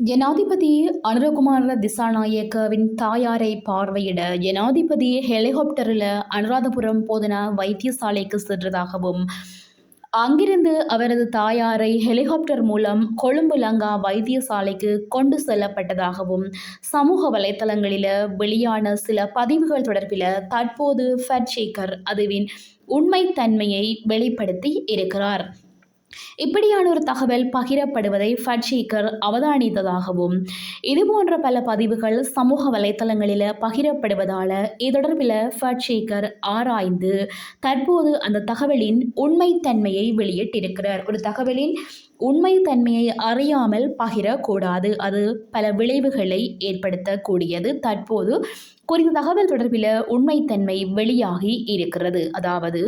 ஜனாதிபதி அனுரகுமார திசாநாயக்கவின் தாயாரை பார்வையிட ஜனாதிபதி ஹெலிகாப்டரில் அனுராதபுரம் போதனா வைத்தியசாலைக்கு சென்றதாகவும் அங்கிருந்து அவரது தாயாரை ஹெலிகாப்டர் மூலம் கொழும்பு லங்கா வைத்தியசாலைக்கு கொண்டு செல்லப்பட்டதாகவும் சமூக வலைத்தளங்களில் வெளியான சில பதிவுகள் தொடர்பில் தற்போது ஃபட் ஷேக்கர் அதுவின் உண்மைத்தன்மையை வெளிப்படுத்தி இருக்கிறார். இப்படியான ஒரு தகவல் பகிரப்படுவதை ஃபட்ஷீக்கர் அவதானித்ததாகவும் இதுபோன்ற பல பதிவுகள் சமூக வலைத்தளங்களில் பகிரப்படுவதால் இது தொடர்பில் ஃபட்ஷேக்கர் ஆராய்ந்து தற்போது அந்த தகவலின் உண்மைத்தன்மையை வெளியிட்டிருக்கிறார். ஒரு தகவலின் உண்மைத்தன்மையை அறியாமல் பகிரக்கூடாது. அது பல விளைவுகளை ஏற்படுத்தக்கூடியது. தற்போது குறித்த தகவல் தொடர்பில் உண்மைத்தன்மை வெளியாகி இருக்கிறது. அதாவது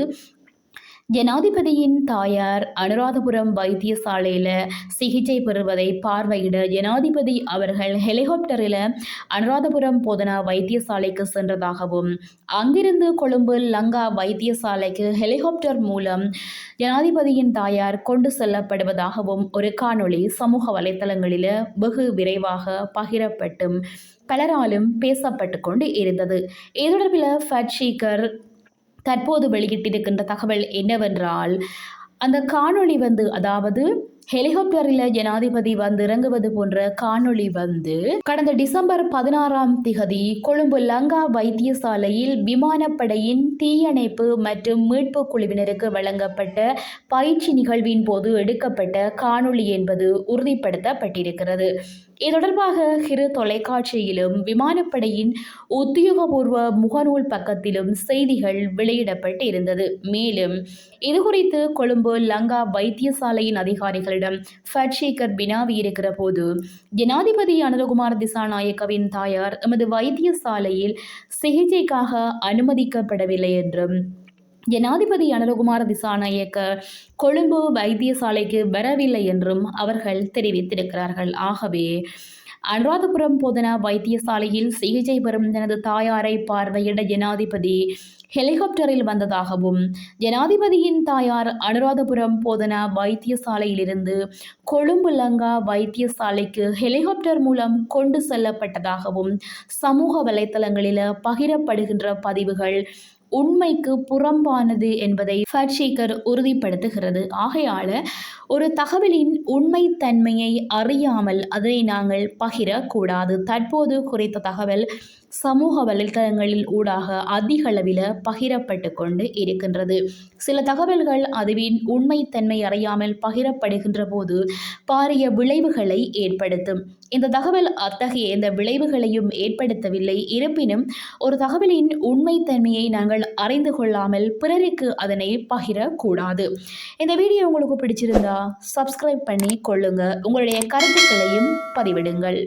ஜனாதிபதியின் தாயார் அனுராதபுரம் வைத்தியசாலையில் சிகிச்சை பெறுவதை பார்வையிட ஜனாதிபதி அவர்கள் ஹெலிகாப்டரில் அனுராதபுரம் போதனா வைத்தியசாலைக்கு சென்றதாகவும் அங்கிருந்து கொழும்பு லங்கா வைத்தியசாலைக்கு ஹெலிகாப்டர் மூலம் ஜனாதிபதியின் தாயார் கொண்டு செல்லப்படுவதாகவும் ஒரு காணொளி சமூக வலைத்தளங்களில் வெகு விரைவாக பகிரப்பட்டும் பலராலும் பேசப்பட்டு கொண்டு இருந்தது. இது தொடர்பில் ஃபட் ஷீக்கர் தற்போது வெளியிட்டிருக்கின்ற தகவல் என்னவென்றால் அந்த காணொளி வந்து அதாவது ஹெலிகாப்டரில் ஜனாதிபதி வந்து இறங்குவது போன்ற காணொளி வந்து கடந்த டிசம்பர் பதினாறாம் திகதி கொழும்பு லங்கா வைத்தியசாலையில் விமானப்படையின் தீயணைப்பு மற்றும் மீட்பு குழுவினருக்கு வழங்கப்பட்ட பயிற்சி நிகழ்வின் போது எடுக்கப்பட்ட காணொளி என்பது உறுதிப்படுத்தப்பட்டிருக்கிறது. இது தொடர்பாக சிறு தொலைக்காட்சியிலும் விமானப்படையின் உத்தியோகபூர்வ முகநூல் பக்கத்திலும் செய்திகள் வெளியிடப்பட்டு இருந்தது மேலும் இதுகுறித்து கொழும்பு லங்கா வைத்தியசாலையின் அதிகாரிகளிடம் ஃபட்ஷேகர் பினாவி இருக்கிற போது ஜனாதிபதி அனுரகுமார் திசாநாயக்கவின் தாயார் எமது வைத்தியசாலையில் சிகிச்சைக்காக அனுமதிக்கப்படவில்லை என்றும் ஜனாதிபதி அனுரகுமார் திசாநாயக்க கொழும்பு வைத்தியசாலைக்கு வரவில்லை என்றும் அவர்கள் தெரிவித்திருக்கிறார்கள். ஆகவே அனுராதபுரம் போதனா வைத்தியசாலையில் சிகிச்சை பெறும் தனது தாயாரை பார்வையிட ஜனாதிபதி ஹெலிகாப்டரில் வந்ததாகவும் ஜனாதிபதியின் தாயார் அனுராதபுரம் போதனா வைத்தியசாலையிலிருந்து கொழும்பு லங்கா வைத்தியசாலைக்கு ஹெலிகாப்டர் மூலம் கொண்டு செல்லப்பட்டதாகவும் சமூக வலைத்தளங்களில் பகிரப்படுகின்ற பதிவுகள் உண்மைக்கு புறம்பானது என்பதை ஃபட்ஷேக்கர் உறுதிப்படுத்துகிறது. ஆகையால் ஒரு தகவலின் உண்மைத்தன்மையை அறியாமல் அதை நாங்கள் பகிரக்கூடாது. தற்போது குறித்த தகவல் சமூக வலைத்தளங்களில் ஊடாக அதிக அளவில் பகிரப்பட்டு கொண்டு இருக்கின்றது. சில தகவல்கள் அதுவின் உண்மைத்தன்மை அறியாமல் பகிரப்படுகின்ற போது பாரிய விளைவுகளை ஏற்படுத்தும். இந்த தகவல் அத்தகைய எந்த விளைவுகளையும் ஏற்படுத்தவில்லை. இருப்பினும் ஒரு தகவலின் உண்மைத்தன்மையை நாங்கள் அறிந்து கொள்ளாமல் பிறருக்கு அதனை பகிரக்கூடாது. இந்த வீடியோ உங்களுக்கு பிடிச்சிருந்தா சப்ஸ்கிரைப் பண்ணி கொள்ளுங்க. உங்களுடைய கருத்துக்களையும் பதிவிடுங்கள்.